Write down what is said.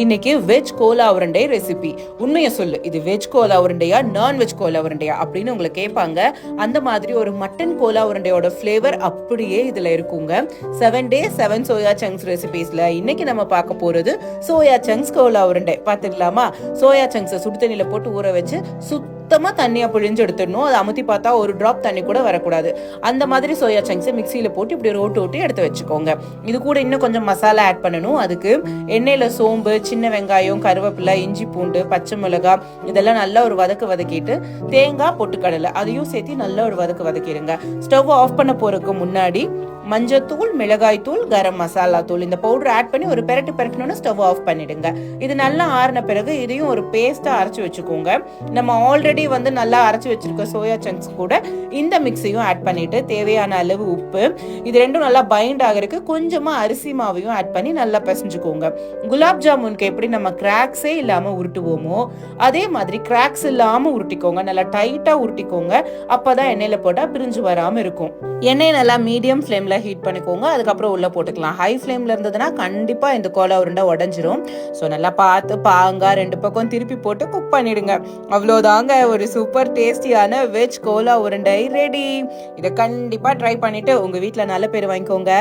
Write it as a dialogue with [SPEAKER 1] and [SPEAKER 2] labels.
[SPEAKER 1] இன்னைக்கு veg Cola உருண்டை recipe உண்மையை சொல்லு. இது வெஜ் கோலா உருண்டையா நான் வெஜ் கோலா உருண்டையா அப்படின்னு உங்களை கேட்பாங்க. அந்த மாதிரி ஒரு மட்டன் கோலா உருண்டையோட ஃப்ளேவர் அப்படியே இதுல இருக்குங்க. Seven day seven soya chunks ரெசிபிஸ்ல இன்னைக்கு நம்ம பார்க்க போறது சோயா சங்க்ஸ் கோலா உருண்டை பார்த்துக்கலாமா? சோயா சங்க்ஸை சுடு தண்ணியில் போட்டு ஊற வச்சு சுத்தமாக தண்ணியாக புழிஞ்சு எடுத்துடணும் அதை அமுத்தி பார்த்தா ஒரு ட்ராப் தண்ணி கூட வரக்கூடாது. அந்த மாதிரி சோயா சங்க்ஸை மிக்சியில் போட்டு இப்படி ரோட்டு ஓட்டி எடுத்து வச்சுக்கோங்க. இது கூட இன்னும் கொஞ்சம் மசாலா ஆட் பண்ணணும். அதுக்கு எண்ணெயில் சோம்பு சின்ன வெங்காயம் கருவேப்பிலை இஞ்சி பூண்டு பச்சை மிளகாய் இதெல்லாம் நல்லா ஒரு வதக்கு வதக்கிட்டு தேங்காய் பொட்டுக்கடலை அதையும் சேர்த்து நல்லா ஒரு வதக்கு வதக்கிடுங்க. ஸ்டவ் ஆஃப் பண்ண போறதுக்கு முன்னாடி மஞ்சத்தூள் மிளகாய்த்தூள் கரம் மசாலா தூள் இந்த பவுடர் ஆட் பண்ணி ஒரு பெரட்டு பெரட்டணும்னு ஸ்டவ் ஆஃப் பண்ணிடுங்க. இது நல்லா ஆறின பிறகு இதையும் ஒரு பேஸ்டா அரைச்சு வச்சுக்கோங்க. நம்ம ஆல்ரெடி வந்து நல்லா அரைச்சு வச்சிருக்க சோயா சங்க்ஸ் கூட இந்த மிக்ஸையும் ஆட் பண்ணிட்டு தேவையான அளவு உப்பு. இது ரெண்டும் நல்லா பைண்ட் ஆகிறதுக்கு கொஞ்சமா அரிசி மாவையும் ஆட் பண்ணி நல்லா பிசைஞ்சுக்கோங்க. குலாப் ஜாமுனுக்கு எப்படி நம்ம கிராக்ஸே இல்லாம உருட்டுவோமோ அதே மாதிரி கிராக்ஸ் இல்லாம உருட்டிக்கோங்க. நல்லா டைட்டா உருட்டிக்கோங்க. அப்பதான் எண்ணெயில போட்டா பிரிஞ்சு வராம இருக்கும். எண்ணெய் நல்லா மீடியம் ஃப்ளேம்ல ஹீட் பண்ணிக்கோங்க. அதுக்கப்புறம் உள்ள போட்டுக்கலாம். ஹை ஃப்ளேம்ல இருந்ததுன்னா கண்டிப்பா இந்த கோலா உருண்டை உடஞ்சிரும். ஸோ நல்லா பார்த்து பாங்கா ரெண்டு பக்கம் திருப்பி போட்டு குக் பண்ணிடுங்க. அவ்வளோதாங்க ஒரு சூப்பர் டேஸ்டியான வெஜ் கோலா உருண்டை ரெடி இதை கண்டிப்பா ட்ரை பண்ணிட்டு உங்க வீட்டில் நல்ல பேர் வாங்கிக்கோங்க.